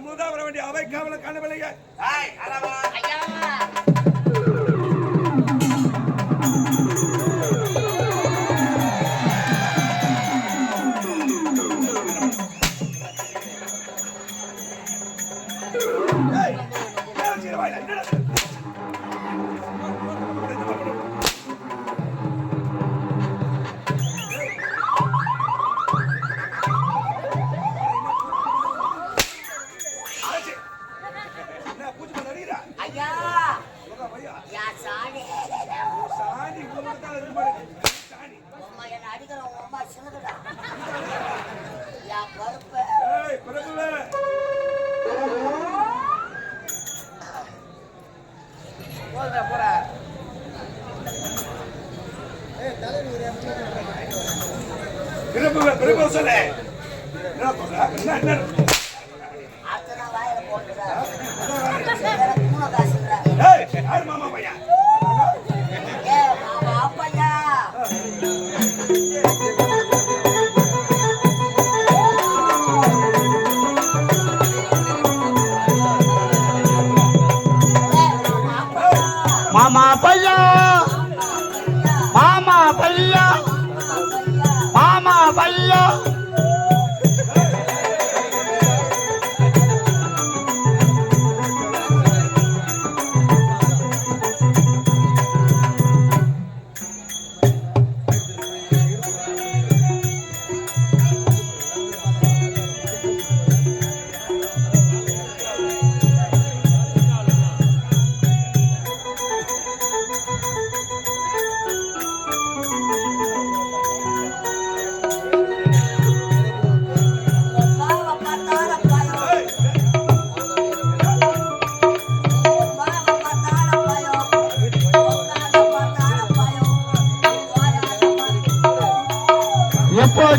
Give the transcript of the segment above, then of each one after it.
மூதா வர வேண்டிய அவை காவல காணவில்லையே விரும்புவ விரும்ப சொல்ல. என்ன சொல்ற? என்ன என்ன? மாமா பையன்?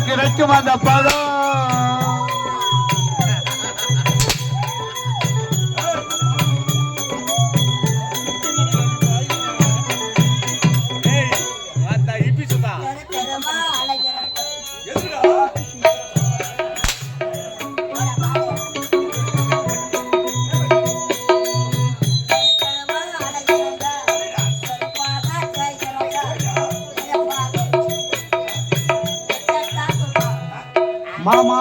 கிடைக்கும் அந்த பழம்.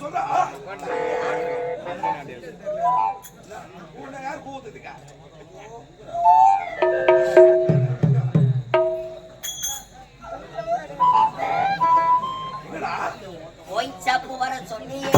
சொல்றா. யார் கூத்துக்கா போய் சாப்பு வர சொன்னீங்க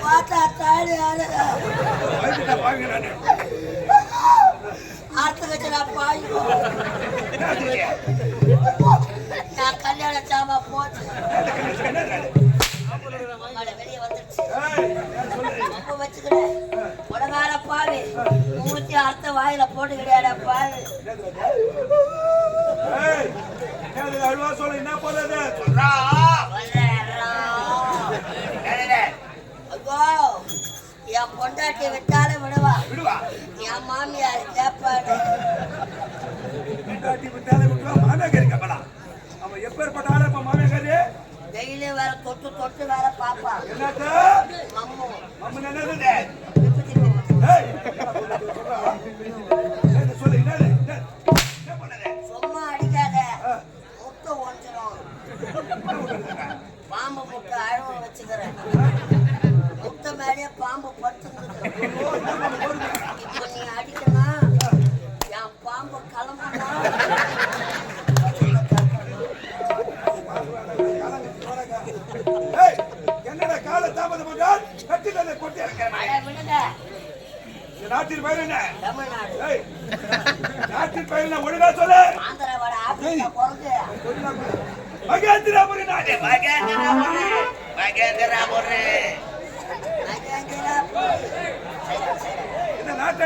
பார்த்தா பாவிங்க அடுத்த ஆத்து நான் பாயும் நான் கல்யாண சாமா போச்சு வெளியே வந்துருச்சு வச்சுக்கிறேன் உடகார பாவி மூச்சு அடுத்த வாயில போட்டு கிடையாது பாவி என்ன போறது சொல்றா ஐயோ என் பொண்டாட்டி விட்டாலே விடுவா. என் மாமியார் கேப்பாடு. பொண்டாட்டி விட்டாலே விட்டுவா மாமியாக்காரி கப்பலா அவன் எப்பேற்பட்ட ஆளு இப்ப மாமியாக்காரி டெய்லி வேற தொட்டு தொட்டு வேற பாப்பா. என்னத்த மம்மு. அம்மன் என்னது சொல்லு என்னது சும்மா அடிக்காத. முட்டை ஒஞ்சிரும் பாம்பு முட்டை அழுவ வச்சுக்கிறேன். மேலேயே பாம்பு படுத்துருக்குது இப்போ நீ அடிக்கணும் என் பாம்பு கிளம்பணும் ஏய் என்னடா கால தாமதம் கட்டில கொட்டி இருக்கிறேன் மழை விடுங்க. இந்த நாட்டின் பெயர் என்ன? தமிழ்நாடு. ஏய் நாட்டின் பெயர் என்ன? ஒழுங்கா சொல்லு. மகேந்திராபுரி நாடு. மகேந்திராபுரி. சரி,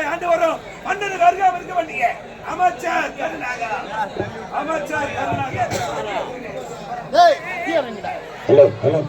ஆண்டு வரும் மன்னனுக்கு அருகாம இருக்க வேண்டிய அமைச்சர் கருணாகா அமைச்சர் கருணாகா ஹலோ ஹலோ.